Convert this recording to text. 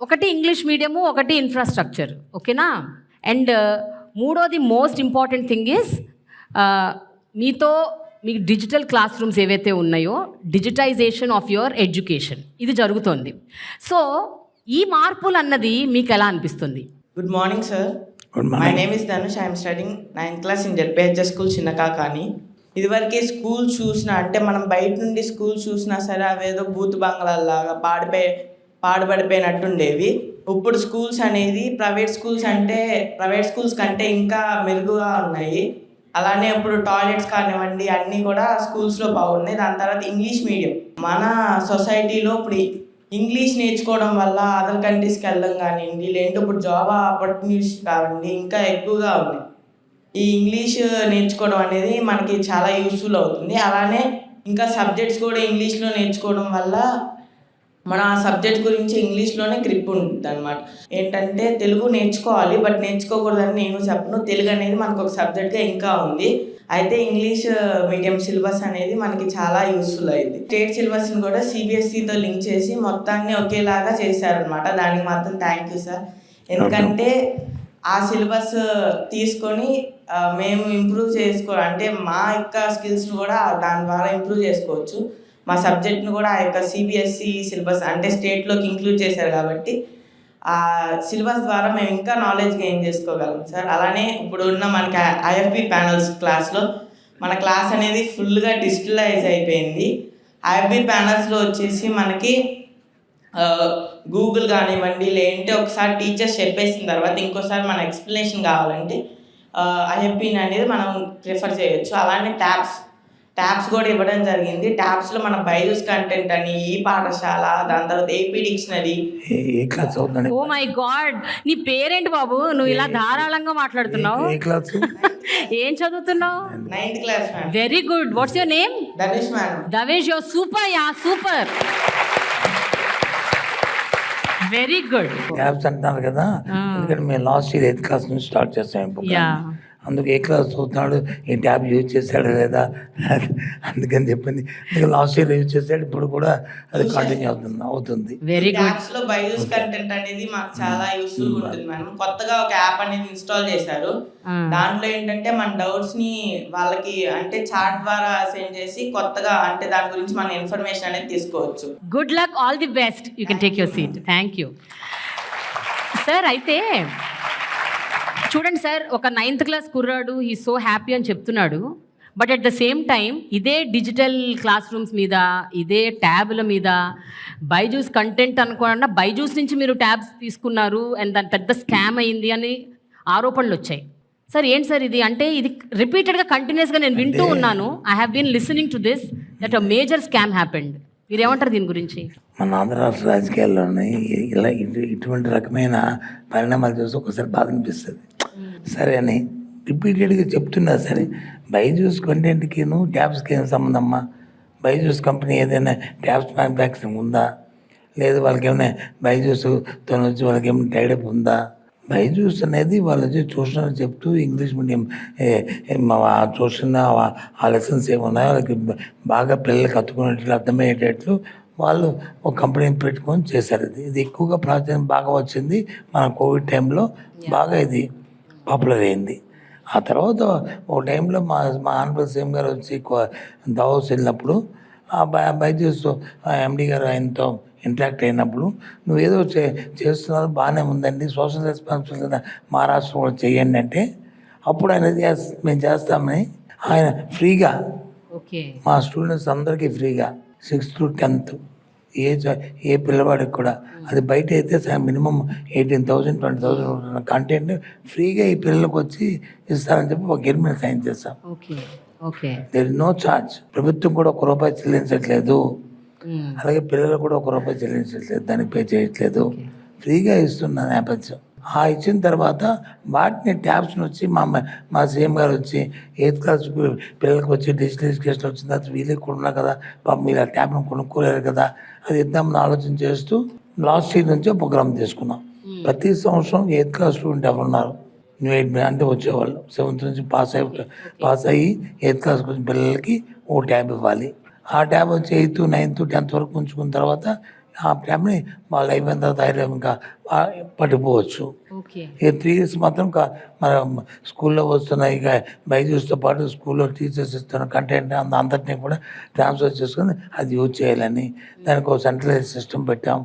ఒకటి English medium ఒకటి infrastructure ఓకేనా? అండ్ మూడోది మోస్ట్ ఇంపార్టెంట్ థింగ్ ఈస్ మీతో మీకు డిజిటల్ క్లాస్ రూమ్స్ ఏవైతే ఉన్నాయో డిజిటైజేషన్ ఆఫ్ యువర్ ఎడ్యుకేషన్ ఇది జరుగుతోంది. సో ఈ మార్పులు అన్నది మీకు ఎలా అనిపిస్తుంది? Good morning sir my name is Dhanush I'm studying ninth class in ZPHS school Chinnakakani ఇదివరకే స్కూల్ చూసినా అంటే మనం బయట నుండి స్కూల్ చూసినా సరే అవేదో బూత్ బంగ్లాల్లాగా పాడిపోయి పాడుపడిపోయినట్టుండేవి ఇప్పుడు స్కూల్స్ అనేది ప్రైవేట్ స్కూల్స్ అంటే ప్రైవేట్ స్కూల్స్ కంటే ఇంకా మెరుగుగా ఉన్నాయి. అలానే ఇప్పుడు టాయిలెట్స్ కానివ్వండి అన్నీ కూడా స్కూల్స్లో బాగున్నాయి. దాని తర్వాత ఇంగ్లీష్ మీడియం. మన సొసైటీలో ఇప్పుడు ఇంగ్లీష్ నేర్చుకోవడం వల్ల అదర్ కంట్రీస్కి వెళ్ళడం కానివ్వండి లేదంటే ఇప్పుడు జాబ్ ఆపర్చునిటీస్ కావండి ఇంకా ఎక్కువగా ఉన్నాయి. ఈ ఇంగ్లీష్ నేర్చుకోవడం అనేది మనకి చాలా యూస్ఫుల్ అవుతుంది. అలానే ఇంకా సబ్జెక్ట్స్ కూడా ఇంగ్లీష్లో నేర్చుకోవడం వల్ల మన ఆ సబ్జెక్ట్ గురించి ఇంగ్లీష్లోనే గ్రిప్ ఉంటుంది అనమాట ఏంటంటే తెలుగు నేర్చుకోవాలి బట్ నేర్చుకోకూడదని నేను చెప్పను. తెలుగు అనేది మనకు ఒక సబ్జెక్ట్గా ఇంకా ఉంది. అయితే ఇంగ్లీష్ మీడియం సిలబస్ అనేది మనకి చాలా యూస్ఫుల్ అయింది. స్టేట్ సిలబస్ని కూడా సిబిఎస్ఈతో లింక్ చేసి మొత్తాన్ని ఒకేలాగా చేశారనమాట దానికి మాత్రం థ్యాంక్ యూ సార్ ఎందుకంటే ఆ సిలబస్ తీసుకొని మేము ఇంప్రూవ్ చేసుకో అంటే మా యొక్క స్కిల్స్ని కూడా దాని ద్వారా ఇంప్రూవ్ చేసుకోవచ్చు. మా సబ్జెక్ట్ని కూడా ఆ యొక్క సిబిఎస్ఈ సిలబస్ అంటే స్టేట్లోకి ఇంక్లూడ్ చేశారు కాబట్టి ఆ సిలబస్ ద్వారా మేము ఇంకా నాలెడ్జ్ గెయిన్ చేసుకోగలం సార్. అలానే ఇప్పుడు ఉన్న మనకి ఐఎఫ్బి ప్యానల్స్ క్లాస్లో మన క్లాస్ అనేది ఫుల్గా డిజిటలైజ్ అయిపోయింది. ఐఎఫ్బి ప్యానల్స్లో వచ్చేసి మనకి గూగుల్ కానివ్వండి లేదంటే ఒకసారి టీచర్స్ చెప్పేసిన తర్వాత ఇంకోసారి మన ఎక్స్ప్లెనేషన్ కావాలంటే ఐఎఫ్పిన్ అనేది మనం ప్రిఫర్ చేయొచ్చు. అలానే ట్యాబ్స్ ట్యాబ్స్ కూడా ఇవ్వడం జరిగింది. ట్యాబ్స్లో మన బైజూస్ కంటెంట్ అని ఈ పాఠశాల దాని తర్వాత AP dictionary. A A class అవుతుందండి ఓ మై గాడ్! నీ పేరేంటి బాబు? నువ్వు ఇలా ధారాళంగా మాట్లాడుతున్నావు? ఏ క్లాస్? ఏం చదువుతున్నావు? Ninth class ma'am very good what's your name Dhanush ma'am Davesh your super ya super very good tabs అంటున్నారు కదా? ఎందుకంటే మేము లాస్ట్ ఇయర్ ఎయిత్ క్లాస్ నుంచి స్టార్ట్ చేస్తాం. Yeah. అందుకు ఏ క్లాస్ చదువుతున్నాడు ఈ ట్యాబ్ యూజ్ చేశాడు లేదా? అందుకని చెప్పింది. అందుకే లాస్ట్ ఇయర్ యూజ్ చేశాడు ఇప్పుడు కూడా అది కంటిన్యూ అవుతుంది అవుతుంది. వెరీ గుడ్లో బైజూస్ కంటెంట్ అనేది మాకు చాలా యూస్ఫుల్ ఉంటుంది మేడం. కొత్తగా ఒక యాప్ అనేది ఇన్స్టాల్ చేశారు. దాంట్లో ఏంటంటే మన డౌట్స్ని వాళ్ళకి అంటే చాట్ ద్వారా సెండ్ చేసి కొత్తగా అంటే దాని గురించి మన ఇన్ఫర్మేషన్ అనేది తీసుకోవచ్చు. Good luck all the best you can take your seat thank you sir అయితే చూడండి సార్ ఒక నైన్త్ క్లాస్ కుర్రాడు ఈ సో హ్యాపీ అని చెప్తున్నాడు. But at the same time ఇదే డిజిటల్ క్లాస్ రూమ్స్ మీద ఇదే ట్యాబ్ల మీద బైజూస్ కంటెంట్ అనుకోకుండా బైజూస్ నుంచి మీరు ట్యాబ్స్ తీసుకున్నారు అండ్ దాని పెద్ద స్కామ్ అయింది అని ఆరోపణలు వచ్చాయి. సార్ ఏంటి సార్ ఇది? అంటే ఇది రిపీటెడ్గా కంటిన్యూస్గా నేను వింటూ ఉన్నాను. I have been listening to this that a major scam happened మీరు ఏమంటారు దీని గురించి? మన ఆంధ్ర రాష్ట్ర రాజకీయాల్లోనే ఇలా ఇటు- ఇటువంటి రకమైన పరిణామాలు చూసి ఒకసారి బాధ అనిపిస్తుంది. సరే అని రిపీటెడ్గా చెప్తున్నా సరే బైజూస్ కంటెంట్కిను ట్యాబ్స్కి ఏం సంబంధం అమ్మా బైజూస్ కంపెనీ ఏదైనా ట్యాబ్స్ మ్యానుఫ్యాక్చరింగ్ ఉందా? లేదు వాళ్ళకి ఏమైనా బైజూస్తో వచ్చి వాళ్ళకి ఏమైనా టైడప్ ఉందా? బైజూస్ అనేది వాళ్ళు వచ్చి ట్యూషన్ చెప్తూ ఇంగ్లీష్ మీడియం ట్యూషన్ ఆ లెసన్స్ ఏమున్నాయో వాళ్ళకి బాగా పిల్లలకి అతుకునేట్లు అర్థమయ్యేటట్లు వాళ్ళు ఒక కంపెనీని పెట్టుకొని చేశారు. ఇది ఇది ఎక్కువగా ప్రాచుర్యం బాగా వచ్చింది మన కోవిడ్ టైంలో. బాగా ఇది పాపులర్ అయింది ఆ తర్వాత ఒక టైంలో మా మా ఆనరబుల్ సీఎం గారు వచ్చి దావోస్ వెళ్ళినప్పుడు ఆ బై బైజూస్ ఎండి గారు ఆయనతో ఇంటరాక్ట్ అయినప్పుడు నువ్వు ఏదో చే చేస్తున్నారు బాగానే ఉందండి సోషల్ రెస్పాన్సిబిలిటీ మా రాష్ట్రం కూడా చేయండి అంటే అప్పుడు ఆయన "Yes, మేము చేస్తామని ఆయన ఫ్రీగా ఓకే. మా స్టూడెంట్స్ అందరికీ ఫ్రీగా సిక్స్త్ టు టెన్త్. ఏ ఏ పిల్లవాడికి కూడా. అది బయట అయితే minimum eighteen thousand twenty thousand content ఫ్రీగా ఈ పిల్లలకు వచ్చి ఇస్తారని చెప్పి ఒక అగ్రిమెంట్ సైన్ చేస్తాం దేర్ నో ఛార్జ్ ప్రభుత్వం కూడా ఒక రూపాయి చెల్లించట్లేదు. అలాగే పిల్లలు కూడా ఒక రూపాయి చెల్లించట్లేదు. దానికి పే చేయట్లేదు. ఫ్రీగా ఇస్తున్న నేపథ్యం ఆ ఇచ్చిన తర్వాత వాటిని ట్యాబ్స్ని వచ్చి మా మా సీఎం గారు వచ్చి ఎయిత్ క్లాస్ పిల్లలకు వచ్చి డిజిటల్ ఎడ్యుకేషన్ వచ్చిన తర్వాత వీళ్ళకి కూడా కదా పాపం మీరు ఆ ట్యాబ్ను కొనుక్కోలేరు కదా అది ఇద్దామని ఆలోచన చేస్తూ లాస్ట్ ఇయర్ నుంచి ప్రోగ్రామ్ తీసుకున్నాం. ప్రతి సంవత్సరం ఎయిత్ క్లాస్ స్టూడెంట్ ఎవరు ఉన్నారు? న్యూ ఎయిట్ అంటే వచ్చేవాళ్ళు. సెవెంత్ నుంచి పాస్ అయి పాస్ అయ్యి ఎయిత్ క్లాస్కి వచ్చిన పిల్లలకి ఓ ట్యాబ్ ఇవ్వాలి. ఆ ట్యాబ్ వచ్చి ఎయిత్ నైన్త్ టెన్త్ వరకు ఉంచుకున్న తర్వాత ఆ ఫ్యామిలీ వాళ్ళు అయిపోయిన తర్వాత ధైర్యం ఇంకా ఓకే. ఈ త్రీ ఇయర్స్ మాత్రం మన స్కూల్లో వస్తున్న ఇక బైజూస్తో పాటు స్కూల్లో టీచర్స్ ఇస్తున్న కంటెంట్ అంత అంతటినీ కూడా ట్రాన్స్ఫర్ చేసుకొని అది యూజ్ చేయాలని దానికి ఒక సెంట్రలైజ్ సిస్టమ్ పెట్టాం.